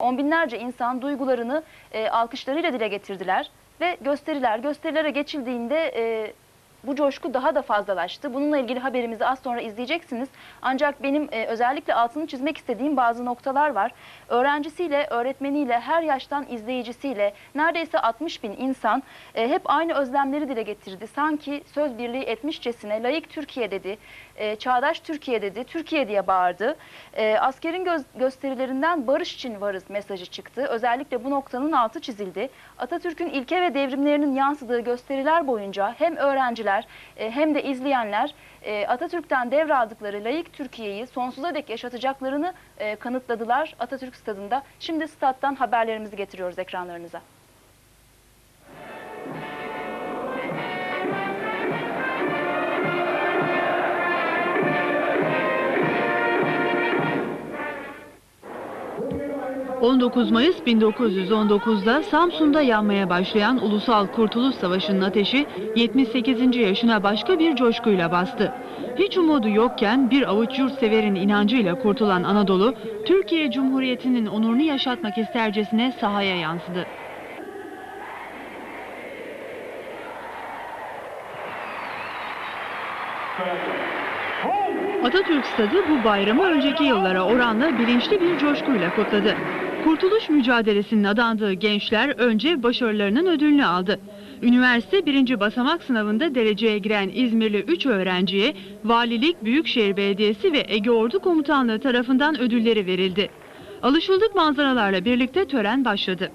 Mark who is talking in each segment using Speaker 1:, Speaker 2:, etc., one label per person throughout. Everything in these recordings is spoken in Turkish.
Speaker 1: On binlerce insan duygularını e, alkışlarıyla dile getirdiler ve gösteriler, gösterilere geçildiğinde e, bu coşku daha da fazlalaştı. Bununla ilgili haberimizi az sonra izleyeceksiniz. Ancak benim e, özellikle altını çizmek istediğim bazı noktalar var. Öğrencisiyle, öğretmeniyle, her yaştan izleyicisiyle neredeyse 60 bin insan e, hep aynı özlemleri dile getirdi. Sanki söz birliği etmişçesine layık Türkiye dedi, e, çağdaş Türkiye dedi, Türkiye diye bağırdı. E, askerin göz- gösterilerinden barış için varız mesajı çıktı. Özellikle bu noktanın altı çizildi. Atatürk'ün ilke ve devrimlerinin yansıdığı gösteriler boyunca hem öğrenciler e, hem de izleyenler e, Atatürk'ten devraldıkları layık Türkiye'yi sonsuza dek yaşatacaklarını e, kanıtladılar Atatürk Stadı'nda. Şimdi stat'tan haberlerimizi getiriyoruz ekranlarınıza.
Speaker 2: 19 Mayıs 1919'da Samsun'da yanmaya başlayan Ulusal Kurtuluş Savaşı'nın ateşi 78. yaşına başka bir coşkuyla bastı. Hiç umudu yokken bir avuç yurtseverin inancıyla kurtulan Anadolu, Türkiye Cumhuriyeti'nin onurunu yaşatmak istercesine sahaya yansıdı. Atatürk Stadı bu bayramı önceki yıllara oranla bilinçli bir coşkuyla kutladı. Kurtuluş mücadelesinin adandığı gençler önce başarılarının ödülünü aldı. Üniversite birinci basamak sınavında dereceye giren İzmirli 3 öğrenciye Valilik, Büyükşehir Belediyesi ve Ege Ordu Komutanlığı tarafından ödülleri verildi. Alışıldık manzaralarla birlikte tören başladı.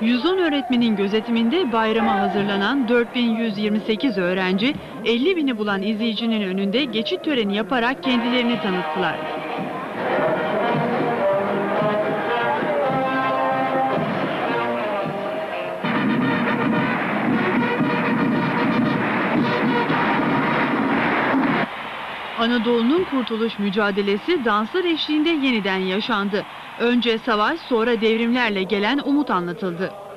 Speaker 2: 110 öğretmenin gözetiminde bayrama hazırlanan 4128 öğrenci, 50 bini bulan izleyicinin önünde geçit töreni yaparak kendilerini tanıttılar. Anadolu'nun kurtuluş mücadelesi danslar eşliğinde yeniden yaşandı. Önce savaş, sonra devrimlerle gelen umut anlatıldı.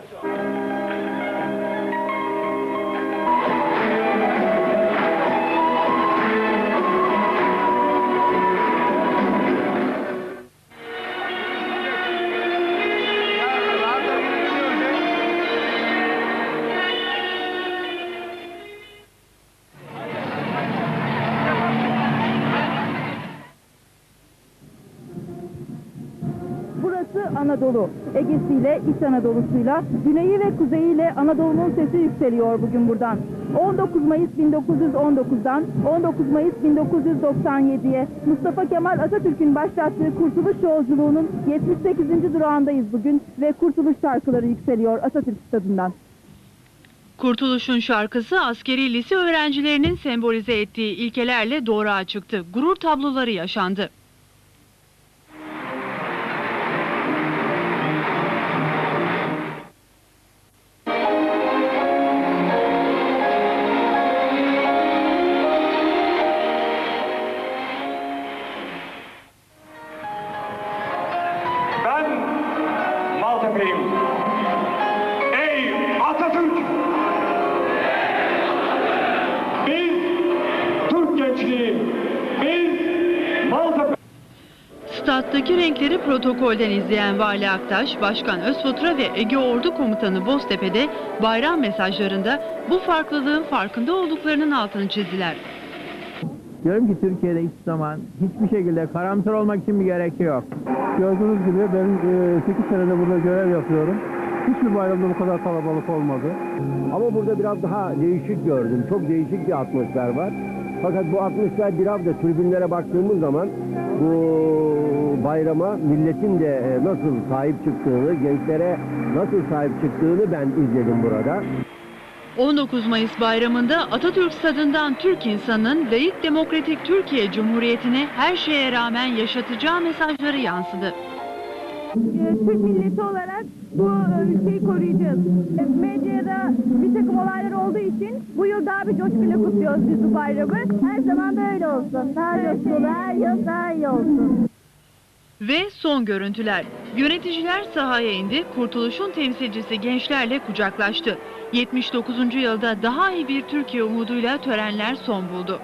Speaker 3: Burası Anadolu. Ege'siyle, İç Anadolu'suyla, güneyi ve kuzeyiyle Anadolu'nun sesi yükseliyor bugün buradan. 19 Mayıs 1919'dan 19 Mayıs 1997'ye Mustafa Kemal Atatürk'ün başlattığı Kurtuluş Yolculuğu'nun 78. durağındayız bugün ve Kurtuluş şarkıları yükseliyor Atatürk Stadı'ndan.
Speaker 2: Kurtuluş'un şarkısı askeri lise öğrencilerinin sembolize ettiği ilkelerle doğruğa çıktı. Gurur tabloları yaşandı.
Speaker 4: Maltepe'yim. Ey Atatürk! Biz Türk gençliği, biz Maltepe...
Speaker 2: Stat'taki renkleri protokolden izleyen Vali Aktaş, Başkan Özfatura ve Ege Ordu Komutanı Boztepe'de bayram mesajlarında bu farklılığın farkında olduklarının altını çizdiler.
Speaker 5: Diyorum ki Türkiye'de hiç zaman hiçbir şekilde karamsar olmak için bir gerek yok.
Speaker 6: Gördüğünüz gibi ben 8 senede burada görev yapıyorum. Hiçbir bayramda bu kadar kalabalık olmadı.
Speaker 7: Ama burada biraz daha değişik gördüm. Çok değişik bir atmosfer var. Fakat bu atmosfer biraz da tribünlere baktığımız zaman bu bayrama milletin de e, nasıl sahip çıktığını, gençlere nasıl sahip çıktığını ben izledim burada.
Speaker 2: 19 Mayıs bayramında Atatürk Stadı'ndan Türk insanının layık demokratik Türkiye Cumhuriyeti'ni her şeye rağmen yaşatacağı mesajları yansıdı.
Speaker 3: Türk milleti olarak bu ülkeyi koruyacağız. Medyada bir takım olaylar olduğu için bu yıl daha bir coşkuyla kutluyoruz biz bu bayramı. Her zaman böyle olsun. Daha coşkulu, her yıl daha iyi olsun.
Speaker 2: Ve son görüntüler. Yöneticiler sahaya indi, kurtuluşun temsilcisi gençlerle kucaklaştı. 79. yılda daha iyi bir Türkiye umuduyla törenler son buldu.